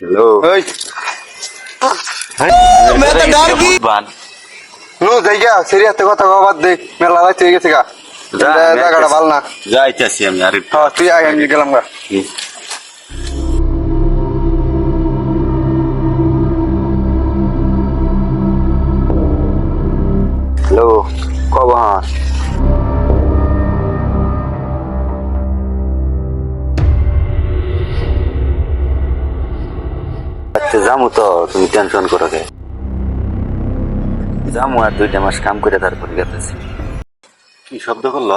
Hello ওই मैं तो डर गई নু যাই গা সেরি হাতে কথা কওয়া বাদ দে মেলা রাত হয়ে গেছে গা জায়গাটা ভালো না যাইতেছি আমি আর হ্যাঁ তুই আয় আমি গেলাম গা হ্যালো, কবান। যামু তো, তুমি টেনশন করো কে? যামু আর দুইটা মাস কাম করে তারপর গেতেছি। কি শব্দ করল?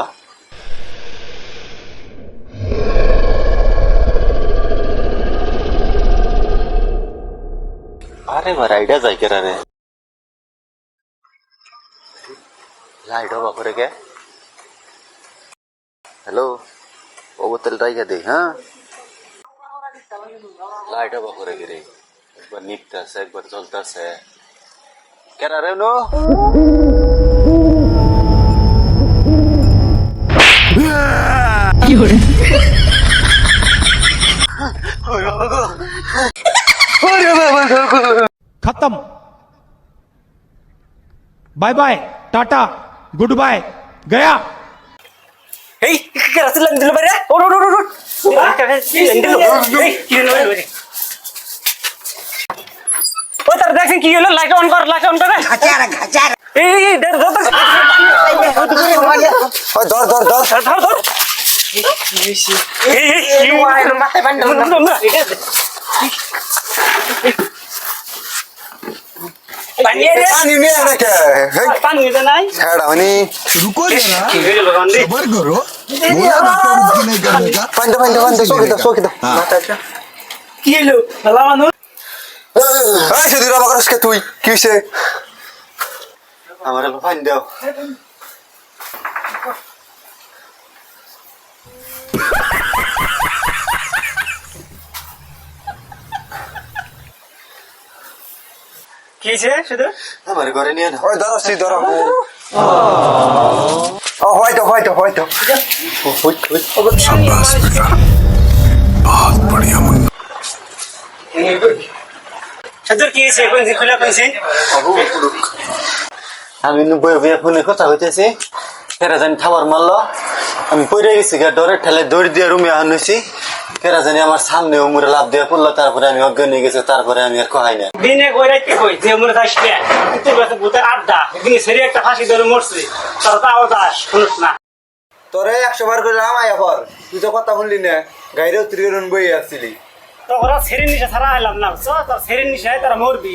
আরে বার আইডা যাই কেরা রে लाइट हो फिर क्या? हेलो? वो बोतल राई दे हाँ? लाइट हो होगा फिर रे एक बार निपता से, एक बार जलता से। क्या रहा है नो? खत्म। Bye bye, tata. Good bye गया ಏಯ್ ರಸಲ್ ಅಂದಿಲ್ಲ ಬರ್ರಿ ಓಡ್ ಓಡ್ ಓಡ್ ಓಡ್ ಓ ತರ್ದಾಕ್ ಸಿಂಗ್ ಕಿಗಿಲ್ಲ ಲಾಕ ಆನ್ ಕರ್ ಲಾಕ ಆನ್ ಕರ್ ಹಚಾರ ಹಚಾರ ಏಯ್ ಏಯ್ ದರ್ ದರ್ ದರ್ ದರ್ ದರ್ ದರ್ ದರ್ ಮತ್ತೆ ಬಂದ তুই কি হইছে আমার পানি কি হইছে শুধু আমার ঘরে নিয়ে না ওই ধরো তুই ধরো ও হয়তো হয়তো হয়তো शाबाश बेटा बहुत बढ़िया मुन्ना সাজুর কি হইছে কোন খুলে কইছে আমি বয়ে বয়ে ফোনে কথা হইতেছি কেরা জানি খাবার মারলো আমি পড়ে গেছি গা ডরের ঠেলে দৌড় দিয়ে রুমে আনুছি কেরা জানি আমার সামনে উমরে লাভ দিয়ে পড়ল তারপরে আমি অজ্ঞান হয়ে গেছে তারপরে আমি আর কহাই না দিনে কইরাইতে কই যে মরে যাস কে? তোর কাছে ভূতের আড্ডা দিনে সেরে একটা ফাঁসি ধরে মরছে তোর তাও দাস শুনুস না। তোরে একশো বার করে আমায় পর। তুই তো কথা শুনলি না গাইরেও ত্রিকরণ বই আসছিলি। তো ওরা সেরে নিশা ছাড়া এলাম না? তোর সেরে নিশায় তারা মরবি।